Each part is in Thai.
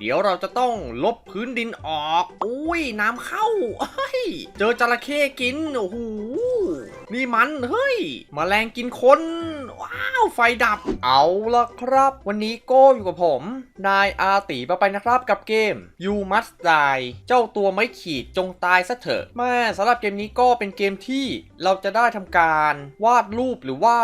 เดี๋ยวเราจะต้องลบพื้นดินออก อุ้ยน้ำเข้าเฮ้ยเจอจระเข้กิน โอ้โห นี่มัน เฮ้ยมแมลงกินคน ไฟดับเอาละครับ วันนี้โก้อยู่กับผม นายอาตีมาไปนะครับกับเกม You Must Die เจ้าตัวไม่ขีดจงตายซะเถอะแม่สำหรับเกมนี้ก็เป็นเกมที่เราจะได้ทำการวาดรูปหรือว่า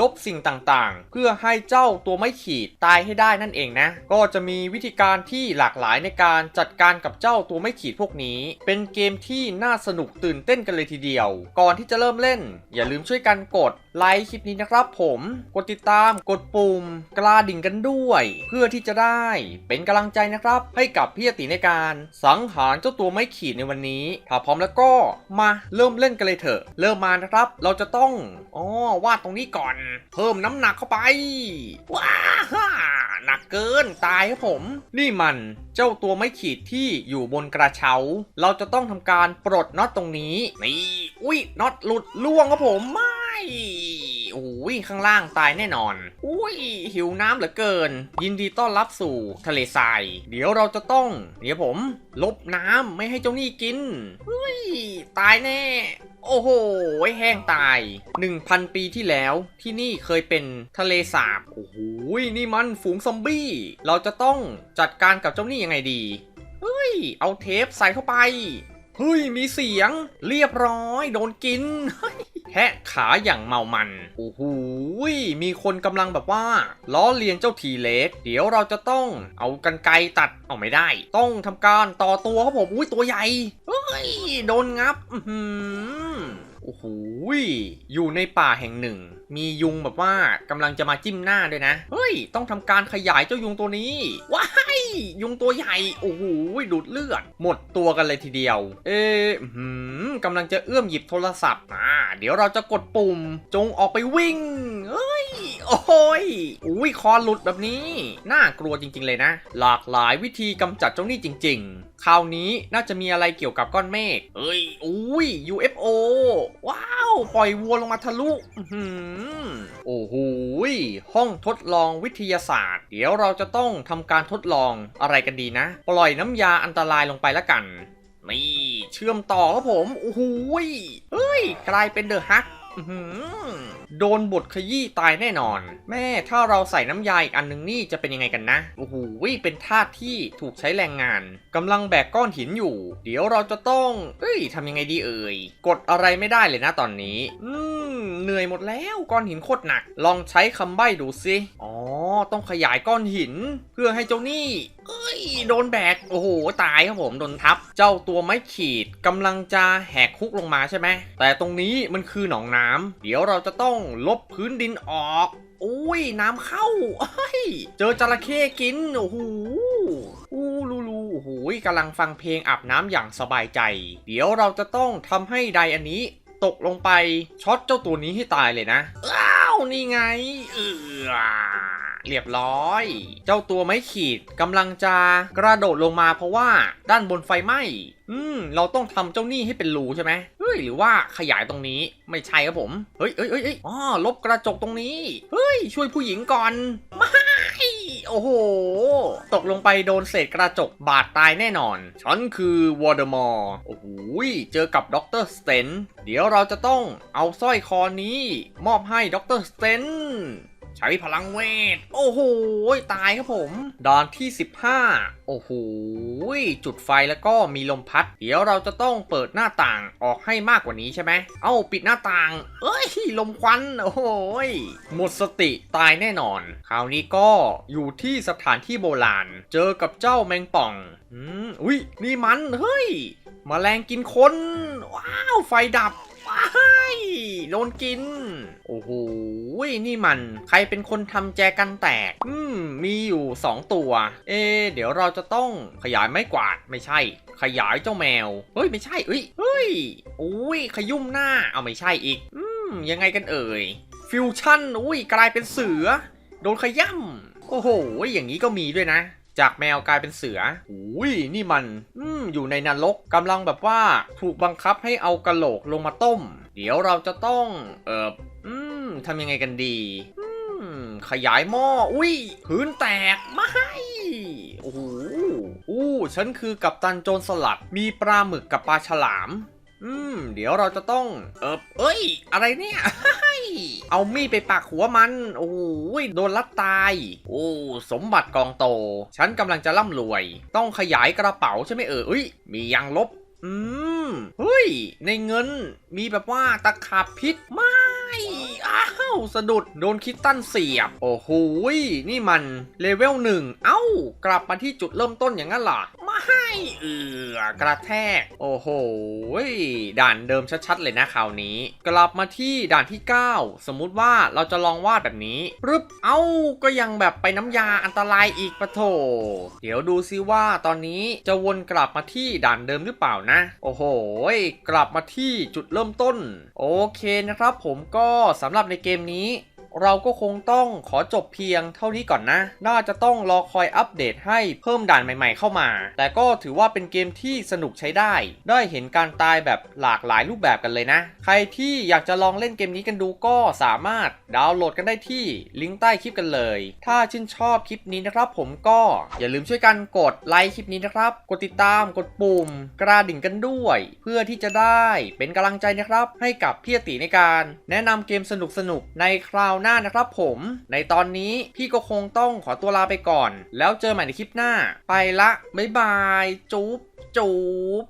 ลบสิ่งต่างๆ เพื่อให้เจ้าตัวไม่ขีดตายให้ได้นั่นเองนะ ก็จะมีวิธีการที่หลากหลายในการจัดการกับเจ้าตัวไม่ขีดพวกนี้ เป็นเกมที่น่าสนุกตื่นเต้นกันเลยทีเดียว ก่อนที่จะเริ่มเล่น อย่าลืมช่วยกันกด ไลค์คลิปนี้นะครับผม กดติดตาม กดปุ่ม กระดิ่งกันด้วย เพื่อที่จะได้เป็นกำลังใจนะครับ ให้กับพี่อติในการสังหารเจ้าตัวไม่ขีดในวันนี้ ถ้าพร้อมแล้วก็มาเริ่มเล่นกันเลยเถอะ เริ่มมานะครับ เราจะต้องอ๋อวาดตรงนี้ก่อน เพิ่มน้ำหนักเข้าไป ว้าฮ่าหนักเกินตายครับผม นี่มันเจ้าตัวไม่ขีดที่อยู่บนกระเช้า เราจะต้องทำการปลดน็อตตรงนี้ นี่ อุ้ยน็อตหลุดล่วงครับผมม่ โอ้ยข้างล่างตายแน่นอน อุ้ย หิวน้ำเหลือเกิน ยินดีต้อนรับสู่ทะเลทราย เดี๋ยวเราจะต้อง เดี๋ยวผม ลบน้ำไม่ให้เจ้านี่กินเฮ้ย ตายแน่ โอ้โห แห้งตาย 1,000 ปีที่แล้วที่นี่เคยเป็นทะเลสาบ โอ้โห นี่มันฝูงซอมบี้ เราจะต้องจัดการกับเจ้านี่ยังไงดีเฮ้ย เอาเทปใส่เข้าไป เฮ้ย มีเสียง เรียบร้อย โดนกินเฮ้ย แทะขาอย่างเมามันโอ้โหมีคนกำลังแบบว่าล้อเลียนเจ้าทีเล็ก เดี๋ยวเราจะต้องเอากันไกรตัดเอาไม่ได้ ต้องทำการต่อตัวครับผมอุ้ยตัวใหญ่เฮ้ยโดนงับอื้หือโอ้โหยอยู่ในป่าแห่งหนึ่ง มียุงแบบว่ากำลังจะมาจิ้มหน้าด้วยนะ เฮ้ย ต้องทำการขยายเจ้ายุงตัวนี้ ว้า ยุงตัวใหญ่ โอ้โหดูดเลือด หมดตัวกันเลยทีเดียว เอ๊ะอื้อหือกำลังจะเอื้อมหยิบโทรศัพท์อ่าเดี๋ยวเราจะกดปุ่ม จงออกไปวิ่ง เอ้ย โอ้ยอุ้ยคอหลุดแบบนี้ น่ากลัวจริง ๆ เลยนะ หลากหลายวิธีกำจัดเจ้านี่จริง ๆ คราวนี้น่าจะมีอะไรเกี่ยวกับก้อนเมฆเอ้ยอุ้ย UFO ว้าว ปล่อยวัวลงมาทะลุอโอ้โหห้องทดลองวิทยาศาสตร์ เดี๋ยวเราจะต้องทำการทดลองอะไรกันดีนะ ปล่อยน้ำยาอันตรายลงไปละกัน นี่ เชื่อมต่อครับผม โอ้โหเฮ้ย กลายเป็นเดอะฮัก โดนบทขยี้ตายแน่นอน แม่ถ้าเราใส่น้ำยาอีกอันนึงนี่จะเป็นยังไงกันนะ โอ้โหเป็นทาสที่ถูกใช้แรงงานกำลังแบกก้อนหินอยู่ เดี๋ยวเราจะต้อง เอ้ยทำยังไงดีเอ่ย กดอะไรไม่ได้เลยนะตอนนี้ อืม เหนื่อยหมดแล้วก้อนหินโคตรหนัก ลองใช้คำใบ้ดูสิอ๋อ ต้องขยายก้อนหิน เพื่อให้เจ้านี่เอ้ยโดนแบก โอ้โห ตายครับผมโดนทับ เจ้าตัวไม้ขีดกำลังจะแหกคุกลงมาใช่ไหม แต่ตรงนี้มันคือหนองน้ำเดี๋ยวเราจะต้องลบพื้นดินออกอุ้ยน้ำเข้าเฮ้ยเจอจระเข้กิน โอ้โหอู้ลูลูโอ้โหกำลังฟังเพลงอาบน้ำอย่างสบายใจ เดี๋ยวเราจะต้องทำให้ไดอันนี้ ตกลงไปช็อตเจ้าตัวนี้ให้ตายเลยนะ อ้าว นี่ไง เออเรียบร้อย เจ้าตัวไม้ขีดกำลังจะกระโดดลงมาเพราะว่าด้านบนไฟไหม้ อืม เราต้องทำเจ้าหนี้ให้เป็นรูใช่ไหมเฮ้ย หรือว่าขยายตรงนี้ไม่ใช่ครับผม เฮ้ยเฮ้ยเฮ้ยอ๋อลบกระจกตรงนี้ เฮ้ย ช่วยผู้หญิงก่อนไม่ โอ้โห ตกลงไปโดนเศษกระจกบาดตายแน่นอน ฉันคือวอร์เดมอร์โอ้โหเจอกับด็อกเตอร์สเตนเดี๋ยวเราจะต้องเอาสร้อยคอนี้ มอบให้ด็อกเตอร์สเตน ใช้พลังเวท โอ้โห ตายครับผมด่านที่ 15 โอ้โห จุดไฟแล้วก็มีลมพัด เดี๋ยวเราจะต้องเปิดหน้าต่างออกให้มากกว่านี้ใช่ไหม เอ้า ปิดหน้าต่าง เอ้ย ลมควัน โอ้โห หมดสติตายแน่นอน คราวนี้ก็อยู่ที่สถานที่โบราณ เจอกับเจ้าแมงป่อง อืม อุ้ย นี่มัน เฮ้ยมแมลงกินคน ว้าว ไฟดับ โดนกิน โอ้โห นี่มัน ใครเป็นคนทำแจกันแตก อืม มีอยู่ 2 ตัว เอ เดี๋ยวเราจะต้องขยายไม้กวาด ไม่ใช่ ขยายเจ้าแมว เฮ้ย ไม่ใช่เอ้ย เฮ้ยอุ้ย ขยุ่มหน้า เอาไม่ใช่อีก อืม ยังไงกันเอ่ย ฟิวชั่น อุ้ย กลายเป็นเสือ โดนขย่ำโอ้โห อย่างนี้ก็มีด้วยนะ จากแมวกลายเป็นเสืออุ้ยนี่มัน อืมอยู่ในนรกกำลังแบบว่าถูกบังคับให้เอากระโหลกลงมาต้ม เดี๋ยวเราจะต้อง เอ่อ อืมทำยังไงกันดีอืมขยายหม้อ อุ้ยพื้นแตก ไม่โอ้โหอู้ฉันคือกัปตันโจรสลัด มีปลาหมึกกับปลาฉลาม อืม เดี๋ยวเราจะต้อง เออเอ้ย อะไรเนี่ย เอามีดไปปักหัวมัน โอ้โหโดนลัดตาย โอ้ สมบัติกองโต ฉันกำลังจะร่ำรวย ต้องขยายกระเป๋าใช่ไหมเออเอ้ย มียางลบ อืม เฮ้ย ในเงินมีแบบว่าตะขาบพิษไม่อ้าวสะดุดโดนคิตตันเสียบ โอ้โหนี่มันเลเวลหนึ่ง เอ้า กลับมาที่จุดเริ่มต้นอย่างนั้นเห รอไม่เอือกระแทก โอ้โหด่านเดิมชัดๆเลยนะคราวนี้ กลับมาที่ด่านที่ 9 สมมุติว่าเราจะลองวาดแบบนี้ปึ๊บเอ้าก็ยังแบบไปน้ำยาอันตรายอีกปะโถ เดี๋ยวดูซิว่าตอนนี้จะวนกลับมาที่ด่านเดิมหรือเปล่านะ โอ้โหกลับมาที่จุดเริ่มต้น โอเคนะครับผมก็สำหรับในเกมนี้ เราก็คงต้องขอจบเพียงเท่านี้ก่อนนะ น่าจะต้องรอคอยอัปเดตให้เพิ่มด่านใหม่ๆเข้ามา แต่ก็ถือว่าเป็นเกมที่สนุกใช้ได้ ได้เห็นการตายแบบหลากหลายรูปแบบกันเลยนะ ใครที่อยากจะลองเล่นเกมนี้กันดูก็สามารถดาวน์โหลดกันได้ที่ลิงก์ใต้คลิปกันเลย ถ้าชื่นชอบคลิปนี้นะครับ ผมก็อย่าลืมช่วยกันกดไลค์คลิปนี้นะครับ กดติดตาม กดปุ่ม กระดิ่งกันด้วย เพื่อที่จะได้เป็นกำลังใจนะครับ ให้กับพี่ติในการ แนะนำเกมสนุกๆในคราวหน้านะครับผม ในตอนนี้พี่ก็คงต้องขอตัวลาไปก่อน แล้วเจอใหม่ในคลิปหน้า ไปละ บ๊ายบาย จุ๊บจุ๊บ